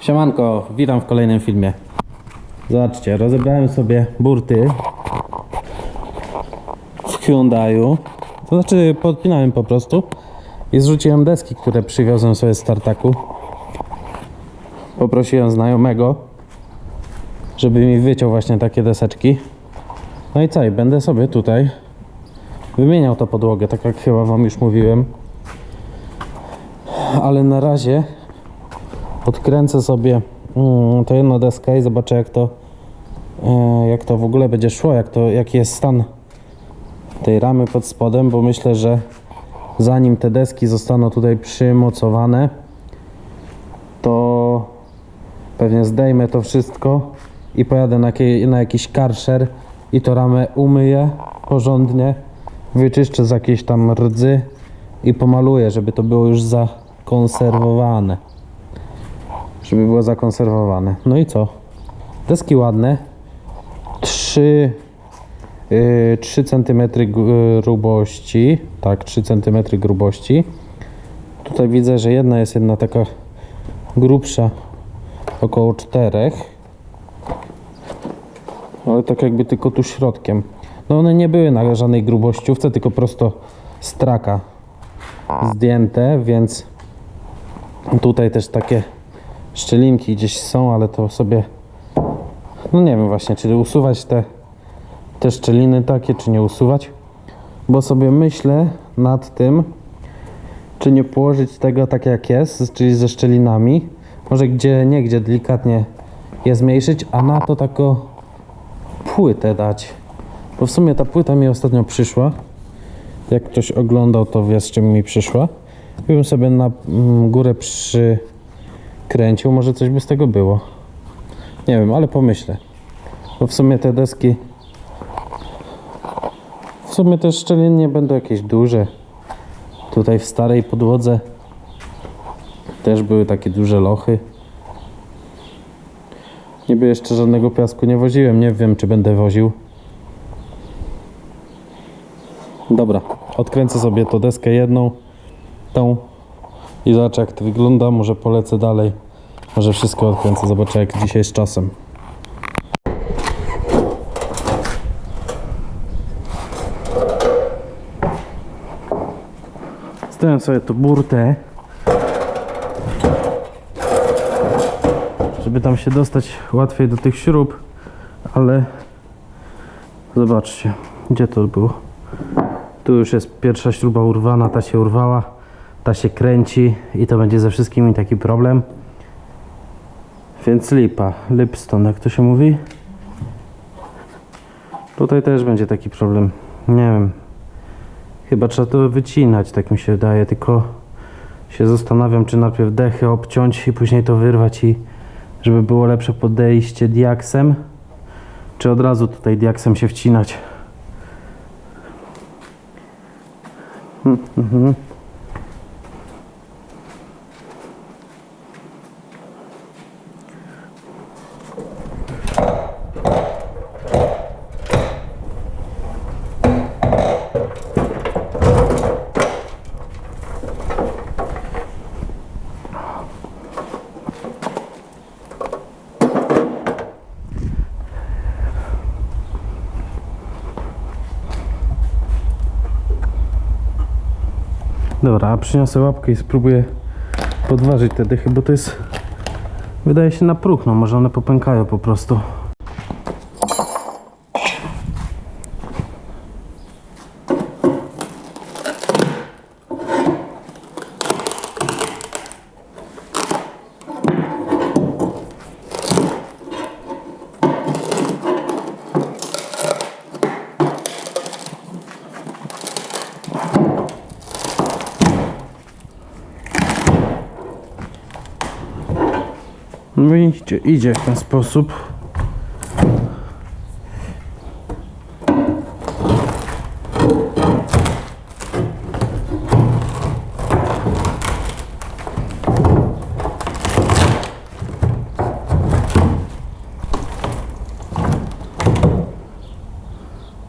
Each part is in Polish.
Siemanko, witam w kolejnym filmie. Zobaczcie, rozebrałem sobie burty w Hyundai'u. To znaczy podpinałem po prostu i zrzuciłem deski, które przywiozłem sobie z tartaku. Poprosiłem znajomego, żeby mi wyciął właśnie takie deseczki. No i co, i będę sobie tutaj wymieniał tą podłogę, tak jak chyba wam już mówiłem. Ale na razie odkręcę sobie mm, to jedno deskę i zobaczę jak to e, jak to w ogóle będzie szło, jak to, jaki jest stan tej ramy pod spodem, bo myślę, że zanim te deski zostaną tutaj przymocowane, to pewnie zdejmę to wszystko i pojadę na, na jakiś karszer i to ramę umyję porządnie, wyczyszczę z jakiejś tam rdzy i pomaluję, żeby to było już zakonserwowane żeby było zakonserwowane. No i co? Deski ładne. 3, yy, 3 cm grubości. Tak, 3 cm grubości. Tutaj widzę, że jedna jest jedna taka grubsza, około 4. Ale tak jakby tylko tu środkiem. No one nie były na żadnej grubościówce, tylko prosto z traka zdjęte, więc tutaj też takie szczelinki gdzieś są, ale to sobie no nie wiem właśnie, czy usuwać te, te szczeliny takie, czy nie usuwać, bo sobie myślę nad tym, czy nie położyć tego tak jak jest, czyli ze szczelinami, może gdzie nie, gdzie delikatnie je zmniejszyć, a na to taką płytę dać, bo w sumie ta płyta mi ostatnio przyszła, jak ktoś oglądał, to wie z czym mi przyszła, i bym sobie na mm, górę przy kręcił, może coś by z tego było. Nie wiem, ale pomyślę. Bo w sumie te deski. W sumie te szczeliny nie będą jakieś duże. Tutaj w starej podłodze też były takie duże lochy. Niby jeszcze żadnego piasku nie woziłem, nie wiem czy będę woził. Dobra, odkręcę sobie tą deskę jedną, tą i zobaczę jak to wygląda, może polecę dalej. Może wszystko odkręcę, zobaczę jak dzisiaj z czasem. Zdałem sobie tu burtę. Żeby tam się dostać łatwiej do tych śrub, ale zobaczcie, gdzie to było. Tu już jest pierwsza śruba urwana, ta się urwała ta się kręci i to będzie ze wszystkimi taki problem. Więc lipa, lipstone, jak to się mówi. Tutaj też będzie taki problem. Nie wiem. Chyba trzeba to wycinać, tak mi się wydaje, tylko się zastanawiam, czy najpierw dechy obciąć i później to wyrwać i żeby było lepsze podejście diaksem, czy od razu tutaj diaksem się wcinać. Dobra, przyniosę łapkę i spróbuję podważyć te dychy, bo to jest wydaje się na próg, no może one popękają po prostu. No idzie, idzie w ten sposób.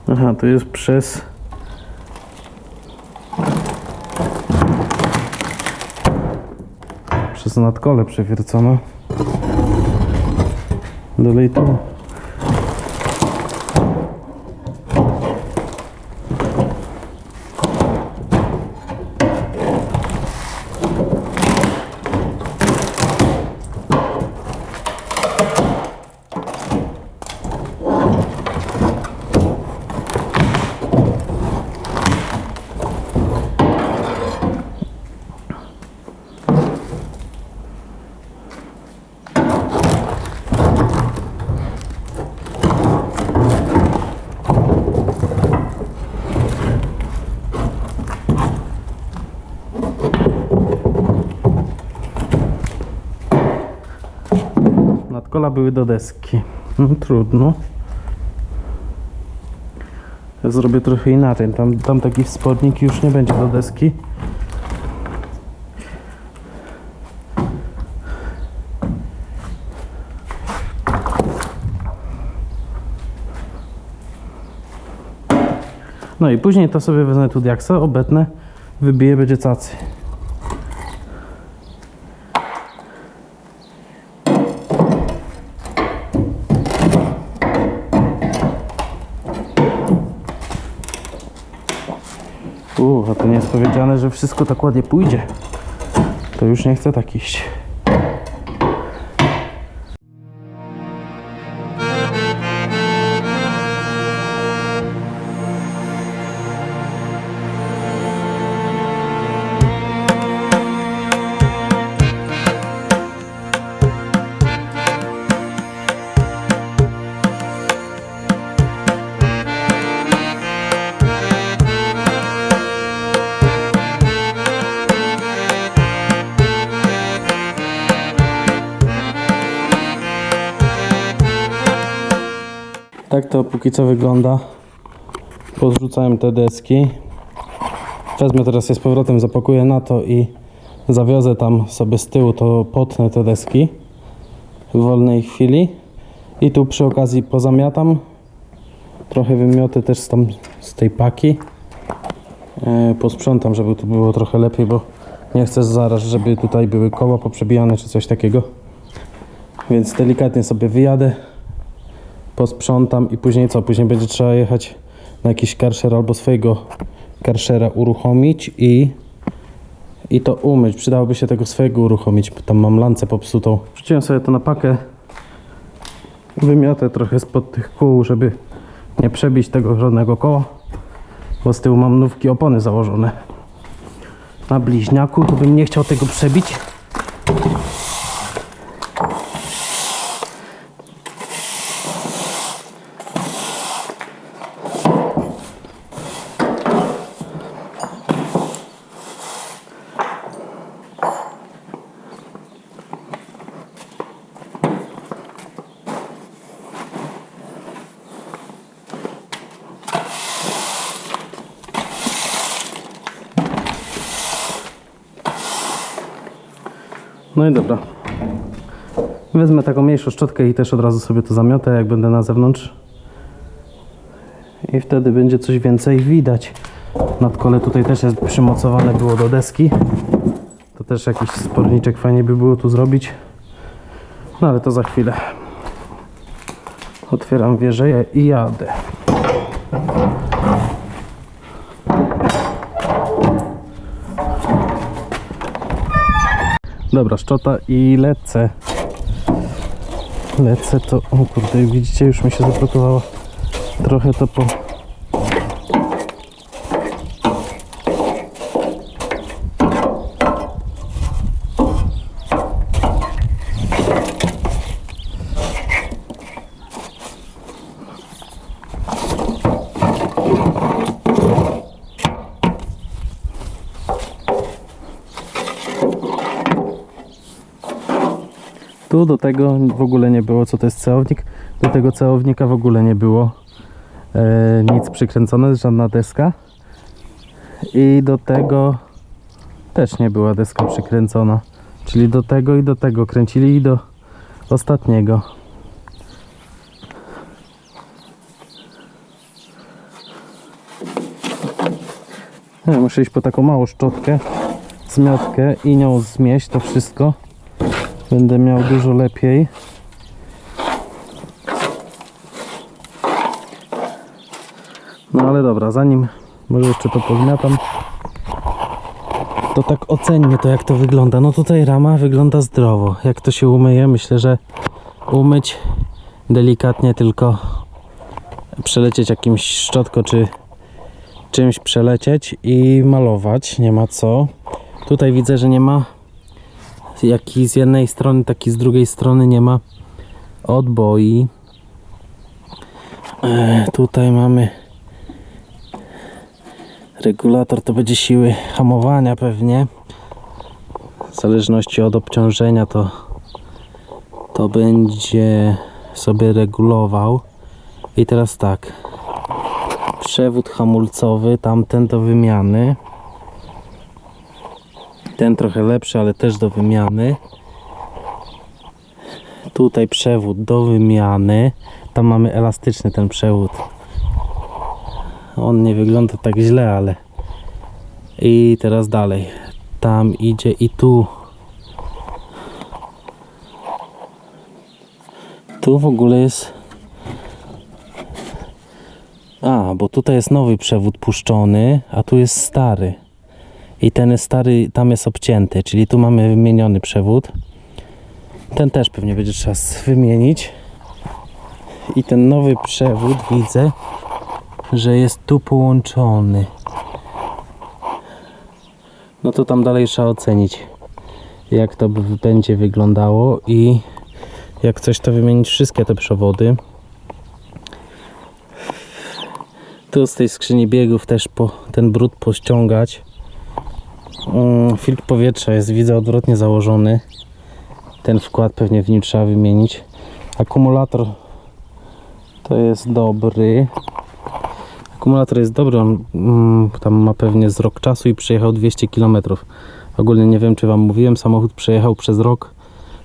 Aha, to jest przez przez nadkole przewiercono. Dalej tu. Nadkola były do deski. No, trudno. Ja zrobię trochę inaczej. Tam, tam taki spodnik już nie będzie do deski. No i później to sobie wezmę tu diaksa, obetnę, wybiję, będzie cacy. Uuu, a to nie jest powiedziane, że wszystko tak ładnie pójdzie. To już nie chcę tak iść. Tak to póki co wygląda. Pozrzucałem te deski. Wezmę teraz je z powrotem, zapakuję na to i zawiozę tam sobie z tyłu, to potnę te deski w wolnej chwili. I tu przy okazji pozamiatam. Trochę wymioty też tam, z tej paki. E, posprzątam, żeby tu było trochę lepiej, bo nie chcę zaraz, żeby tutaj były koła poprzebijane czy coś takiego. Więc delikatnie sobie wyjadę posprzątam i później co? Później będzie trzeba jechać na jakiś karszer albo swojego karszera uruchomić i i to umyć. Przydałoby się tego swojego uruchomić, bo tam mam lancę popsutą. Wrzuciłem sobie to na pakę. Wymiotę trochę spod tych kół, żeby nie przebić tego żadnego koła, bo z tyłu mam nówki opony założone. Na bliźniaku to bym nie chciał tego przebić. No i dobra. Wezmę taką mniejszą szczotkę i też od razu sobie to zamiotę, jak będę na zewnątrz. I wtedy będzie coś więcej widać. Nadkole tutaj też jest przymocowane było do deski. To też jakiś sporniczek fajnie by było tu zrobić. No ale to za chwilę. Otwieram wieżę i jadę. Dobra, szczota i lecę. Lecę to. O kurde, widzicie, już mi się zablokowało. Trochę to po. Do tego w ogóle nie było, co to jest ceownik. Do tego ceownika w ogóle nie było e, nic przykręcone, żadna deska. I do tego też nie była deska przykręcona. Czyli do tego i do tego kręcili i do ostatniego. Ja muszę iść po taką małą szczotkę, zmiotkę i nią zmieść to wszystko. Będę miał dużo lepiej. No ale dobra, zanim może jeszcze to pozmiatam, to tak ocennie to jak to wygląda. No tutaj rama wygląda zdrowo. Jak to się umyje, myślę, że umyć delikatnie tylko przelecieć jakimś szczotko czy czymś przelecieć i malować, nie ma co. Tutaj widzę, że nie ma jak i z jednej strony, tak i z drugiej strony nie ma odboi. E, tutaj mamy regulator, to będzie siły hamowania pewnie. W zależności od obciążenia to to będzie sobie regulował. I teraz tak. Przewód hamulcowy, tamten do wymiany. Ten trochę lepszy, ale też do wymiany. Tutaj przewód do wymiany. Tam mamy elastyczny ten przewód. On nie wygląda tak źle, ale. I teraz dalej. Tam idzie i tu. Tu w ogóle jest. A, bo tutaj jest nowy przewód puszczony, a tu jest stary. I ten stary, tam jest obcięty, czyli tu mamy wymieniony przewód. Ten też pewnie będzie trzeba wymienić. I ten nowy przewód widzę, że jest tu połączony. No to tam dalej trzeba ocenić, jak to będzie wyglądało i jak coś to wymienić wszystkie te przewody. Tu z tej skrzyni biegów też po, ten brud pościągać. Filtr powietrza jest widzę odwrotnie założony. Ten wkład pewnie w nim trzeba wymienić. Akumulator to jest dobry. Akumulator jest dobry, on mm, tam ma pewnie z rok czasu i przejechał 200 km. Ogólnie nie wiem czy wam mówiłem, samochód przejechał przez rok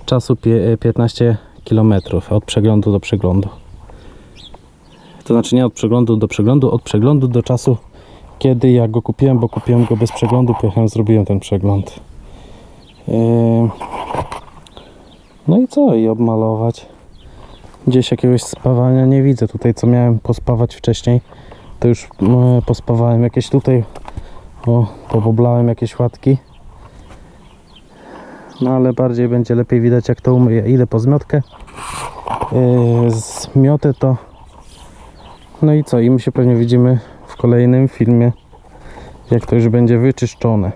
czasu pie- 15 km od przeglądu do przeglądu. To znaczy nie od przeglądu do przeglądu, od przeglądu do czasu, kiedy ja go kupiłem, bo kupiłem go bez przeglądu, pojechałem, zrobiłem ten przegląd. Yy, No i co? I obmalować. Gdzieś jakiegoś spawania nie widzę. Tutaj co miałem pospawać wcześniej, to już e, pospawałem jakieś tutaj. O, poboblałem jakieś łatki. No ale bardziej będzie lepiej widać jak to umyję. Idę po zmiotkę. Yy, zmiotę to. No i co? I my się pewnie widzimy w kolejnym filmie, jak to już będzie wyczyszczone.